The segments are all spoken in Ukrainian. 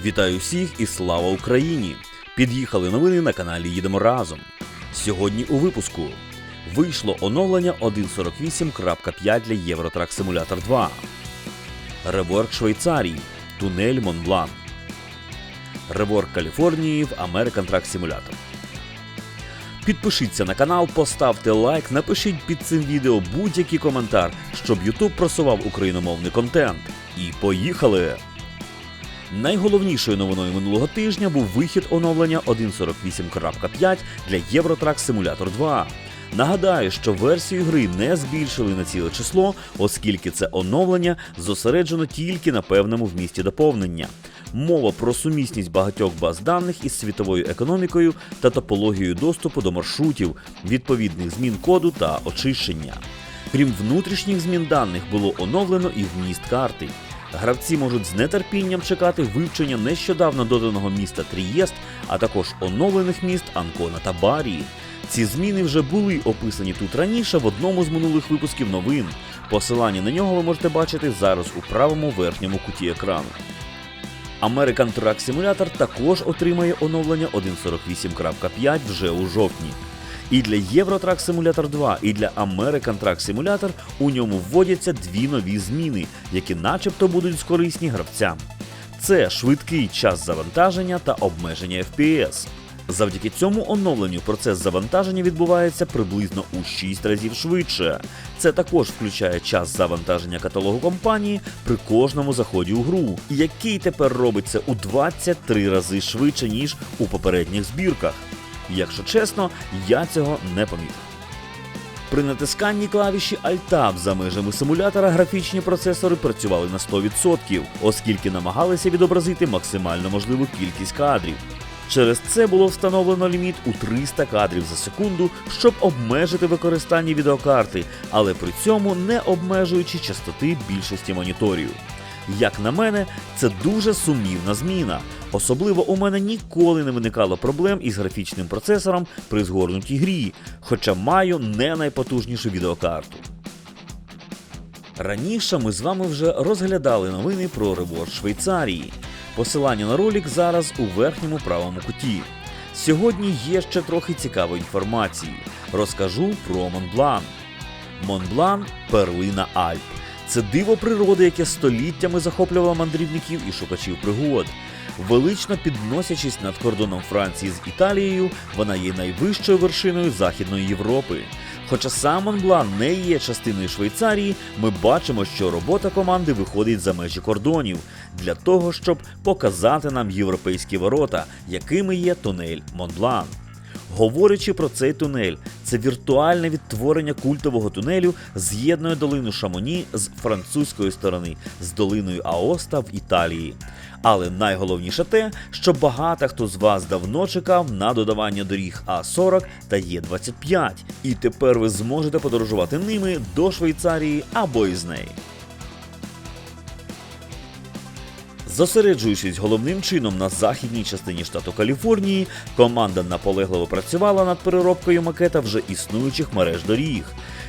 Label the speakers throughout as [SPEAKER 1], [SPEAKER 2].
[SPEAKER 1] Вітаю всіх і слава Україні! Під'їхали новини на каналі Їдемо разом. Сьогодні у випуску вийшло оновлення 1.48.5 для Євротрак Simulator 2. Реворк Швейцарії. Тунель Монблан. Реворк Каліфорнії в American Truck Simulator. Підпишіться на канал, поставте лайк, напишіть під цим відео будь-який коментар, щоб YouTube просував україномовний контент. І поїхали! Найголовнішою новиною минулого тижня був вихід оновлення 1.48.5 для Євротрак Simulator 2. Нагадаю, що версію гри не збільшили на ціле число, оскільки це оновлення зосереджено тільки на певному вмісті доповнення. Мова про сумісність багатьох баз даних із світовою економікою та топологією доступу до маршрутів, відповідних змін коду та очищення. Крім внутрішніх змін даних, було оновлено і вміст карти. Гравці можуть з нетерпінням чекати вивчення нещодавно доданого міста Трієст, а також оновлених міст Анкона та Барії. Ці зміни вже були описані тут раніше в одному з минулих випусків новин. Посилання на нього ви можете бачити зараз у правому верхньому куті екрану. American Truck Simulator також отримає оновлення 1.48.5 вже у жовтні. І для Truck Simulator 2, і для American Truck Simulator у ньому вводяться дві нові зміни, які начебто будуть корисні гравцям. Це швидкий час завантаження та обмеження FPS. Завдяки цьому оновленню процес завантаження відбувається приблизно у 6 разів швидше. Це також включає час завантаження каталогу компанії при кожному заході у гру, який тепер робиться у 23 рази швидше, ніж у попередніх збірках. Якщо чесно, я цього не помітив. При натисканні клавіші Alt-Tab за межами симулятора графічні процесори працювали на 100%, оскільки намагалися відобразити максимально можливу кількість кадрів. Через це було встановлено ліміт у 300 кадрів за секунду, щоб обмежити використання відеокарти, але при цьому не обмежуючи частоти більшості моніторів. Як на мене, це дуже сумнівна зміна. Особливо у мене ніколи не виникало проблем із графічним процесором при згорнутій грі, хоча маю не найпотужнішу відеокарту. Раніше ми з вами вже розглядали новини про реворд Швейцарії. Посилання на ролик зараз у верхньому правому куті. Сьогодні є ще трохи цікавої інформації. Розкажу про Монблан. Монблан перлина Альп. Це диво природи, яке століттями захоплювало мандрівників і шукачів пригод. Велично підносячись над кордоном Франції з Італією, вона є найвищою вершиною Західної Європи. Хоча сам Монблан не є частиною Швейцарії, ми бачимо, що робота команди виходить за межі кордонів для того, щоб показати нам європейські ворота, якими є тунель Монблан. Говорячи про цей тунель, це віртуальне відтворення культового тунелю з'єднує долину Шамоні з французької сторони з долиною Аоста в Італії. Але найголовніше те, що багато хто з вас давно чекав на додавання доріг А40 та Є25, і тепер ви зможете подорожувати ними до Швейцарії або із неї. Зосереджуючись головним чином на західній частині штату Каліфорнії, команда наполегливо працювала над переробкою макета вже існуючих мереж доріг.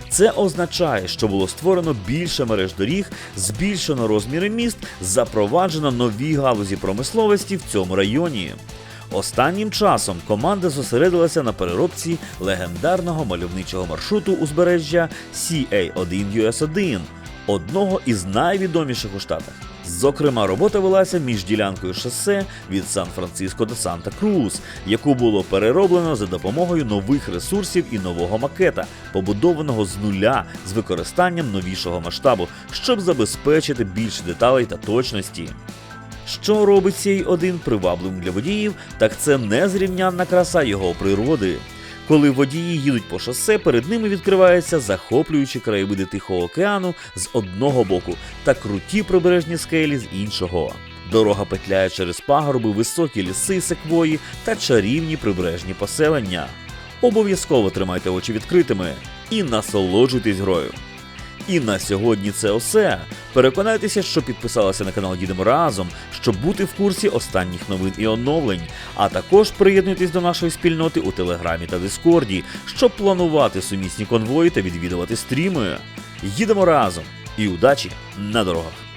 [SPEAKER 1] Це означає, що було створено більше мереж доріг, збільшено розміри міст, запроваджено нові галузі промисловості в цьому районі. Останнім часом команда зосередилася на переробці легендарного мальовничого маршруту узбережжя CA1 US1, одного із найвідоміших у штатах. Зокрема, робота велася між ділянкою шосе від Сан-Франциско до Санта-Крус, яку було перероблено за допомогою нових ресурсів і нового макета, побудованого з нуля з використанням новішого масштабу, щоб забезпечити більше деталей та точності. Що робить цей один привабливим для водіїв, так це незрівнянна краса його природи. Коли водії їдуть по шосе, перед ними відкриваються захоплюючі краєвиди Тихого океану з одного боку та круті прибережні скелі з іншого. Дорога петляє через пагорби, високі ліси, секвої та чарівні прибережні поселення. Обов'язково тримайте очі відкритими і насолоджуйтесь грою. І на сьогодні це все. Переконайтеся, що підписалися на канал Їдемо разом, щоб бути в курсі останніх новин і оновлень. А також приєднуйтесь до нашої спільноти у Телеграмі та Дискорді, щоб планувати сумісні конвої та відвідувати стріми. Їдемо разом і удачі на дорогах!